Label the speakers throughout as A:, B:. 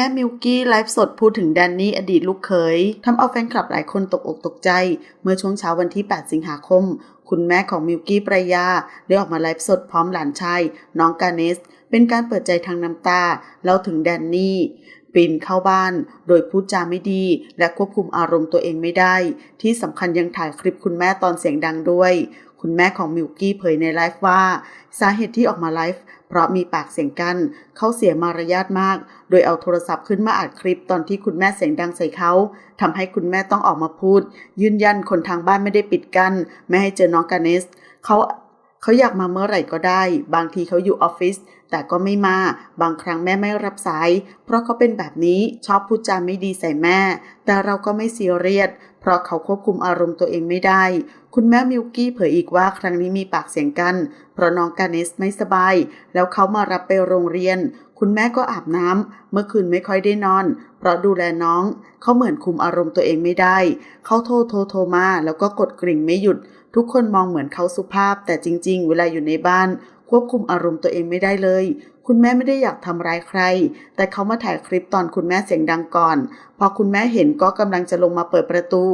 A: แม่มิวกี้ไลฟ์สดพูดถึงแดนนี่อดีตลูกเขยทำเอาแฟนคลับหลายคนตกอกตกใจ เมื่อช่วงเช้าวันที่ 8 สิงหาคม คุณแม่ของมิวกี้ปรยา ได้ออกมาไลฟ์สดพร้อมหลานชาย น้องกาเนส เป็นการเปิดใจทางน้ำตาเล่าถึงแดนนี่ปีนเข้าบ้าน โดยพูดจาไม่ดี และควบคุมอารมณ์ตัวเองไม่ได้ ที่สำคัญยังถ่ายคลิปคุณแม่ตอนเสียงดังด้วย คุณแม่ของมิวกี้เผยในไลฟ์ว่า สาเหตุที่ออกมาไลฟ์เพราะมีปากเสียงกัน เขาเสียมารยาทมาก โดยเอาโทรศัพท์ขึ้นมาอัดคลิปตอนที่คุณแม่เสียงดังใส่เขาทำให้คุณแม่ต้องออกมาพูด ยืนยันคนทางบ้านไม่ได้ปิดกัน้นไม่ให้เจอน้องกาเนสเขาเขาอยากมาเมื่อไหร่ก็ได้ บางทีเขาอยู่ออฟฟิศแต่ก็ไม่มา บางครั้งแม่ไม่รับสาย เพราะเขาเป็นแบบนี้ชอบพูดจาไม่ดีใส่แม่ แต่เราก็ไม่ซีเรียส เพราะเขาควบคุมอารมณ์ตัวเองไม่ได้ คุณแม่มิวกี้เผยอีกว่าครั้งนี้มีปากเสียงกัน เพราะน้องกาเนสไม่สบาย แล้วเขามารับไปโรงเรียน คุณแม่ก็อาบน้ำเมื่อคืนไม่ค่อยได้นอน เพราะดูแลน้อง เขาเหมือนคุมอารมณ์ตัวเองไม่ได้ เขาโทรโทรโทรมาแล้วก็กดกริ่งไม่หยุด ทุกคนมองเหมือนเขาสุภาพ แต่จริง ๆ เวลาอยู่ในบ้าน ควบคุมอารมณ์ตัวเองไม่ได้เลย คุณแม่ไม่ได้อยากทำร้ายใคร แต่เขามาถ่ายคลิปตอนคุณแม่เสียงดังก่อน พอคุณแม่เห็นก็กำลังจะลงมาเปิดประตู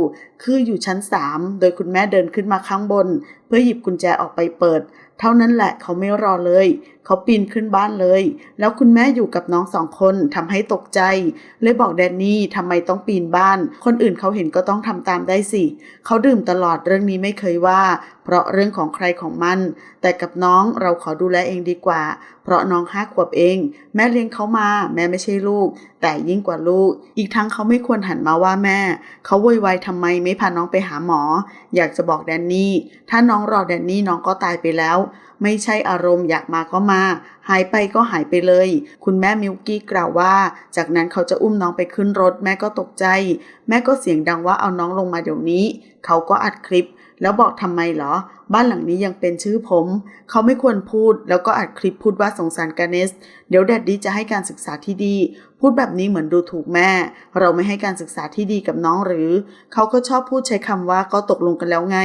A: คืออยู่ชั้นสามโดยคุณแม่เดินขึ้นมาข้างบน เพื่อหยิบกุญแจออกไปเปิด เท่านั้นแหละเขาไม่รอเลย เขาปีนขึ้นบ้านเลย แล้วคุณแม่อยู่กับน้องสองคนทำให้ตกใจ เลยบอกแดนนี่ทำไมต้องปีนบ้าน คนอื่นเขาเห็นก็ต้องทำตามได้สิ เขาดื่มตลอดเรื่องนี้ไม่เคยว่า เพราะเรื่องของใครของมัน แต่กับน้องเราขอดูแลเองดีกว่า เพราะน้องห้าขวบเอง แม่เลี้ยงเขามา แม่ไม่ใช่ลูก แต่ยิ่งกว่าลูก อีกทั้งเขาไม่ควรหันมาว่าแม่ เขาโวยวายทำไมไม่พาน้องไปหาหมอ อยากจะบอกแดนนี่ ถ้าน้องรอแดนนี่น้องก็ตายไปแล้ว ไม่ใช่อารมณ์อยากมาก็มา หายไปก็หายไปเลย คุณแม่มิวกี้กล่าวว่า จากนั้นเขาจะอุ้มน้องไปขึ้นรถ แม่ก็ตกใจ แม่ก็เสียงดังว่าเอาน้องลงมาเดี๋ยวนี้ เขาก็อัดคลิป แล้วบอกทำไมเหรอบ้านหลังนี้ยังเป็นชื่อผม เขาไม่ควรพูด แล้วก็อัดคลิปพูดว่าสงสารกาเนส เดี๋ยวแดดดี้จะให้การศึกษาที่ดี พูดแบบนี้เหมือนดูถูกแม่ เราไม่ให้การศึกษาที่ดีกับน้องหรือ เขาก็ชอบพูดใช้คำว่าก็ตกลงกันแล้วไง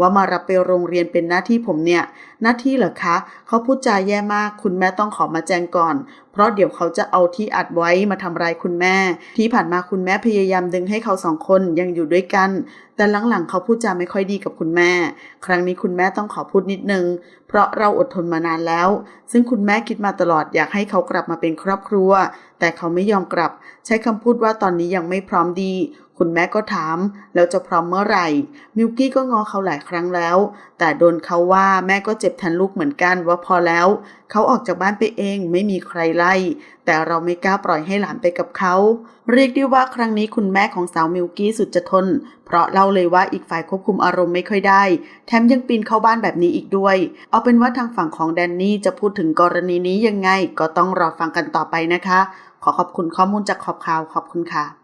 A: ว่ามารับไปโรงเรียนเป็นหน้าที่ผมเนี่ย หน้าที่เหรอคะ เขาพูดจาแย่มาก คุณแม่ต้องขอมาแจ้งก่อน เพราะเดี๋ยวเขาจะเอาที่อัดไว้มาทำร้ายคุณแม่ ที่ผ่านมาคุณแม่พยายามดึงให้เขาสองคนยังอยู่ด้วยกัน แต่หลังๆเขาพูดจาไม่ค่อยดีกับคุณแม่ ครั้งนี้คุณแม่ต้องขอพูดนิดนึง เพราะเราอดทนมานานแล้ว ซึ่งคุณแม่คิดมาตลอดอยากให้เขากลับมาเป็นครอบครัว แต่เขาไม่ยอมกลับ ใช้คำพูดว่าตอนนี้ยังไม่พร้อมดี คุณแม่ก็ถาม แล้วจะพร้อมเมื่อไหร่ มิวกี้ก็งอเขาหลายครั้งแล้ว แต่โดนเขาว่าแม่ก็เจ็บแทนลูกเหมือนกันว่าพอแล้ว เขาออกจากบ้านไปเองไม่มีใครไล่ แต่เราไม่กล้าปล่อยให้หลานไปกับเขา เรียกได้ว่าครั้งนี้คุณแม่ของสาวมิวกี้สุดจะทน เพราะเล่าเลยว่าอีกฝ่ายควบคุมอารมณ์ไม่ค่อยได้ แถมยังปีนเข้าบ้านแบบนี้อีกด้วย เอาเป็นว่าทางฝั่งของแดนนี่จะพูดถึงกรณีนี้ยังไง ก็ต้องรอฟังกันต่อไปนะคะ ขอขอบคุณข้อมูลจากขอบข่าวขอบคุณค่ะ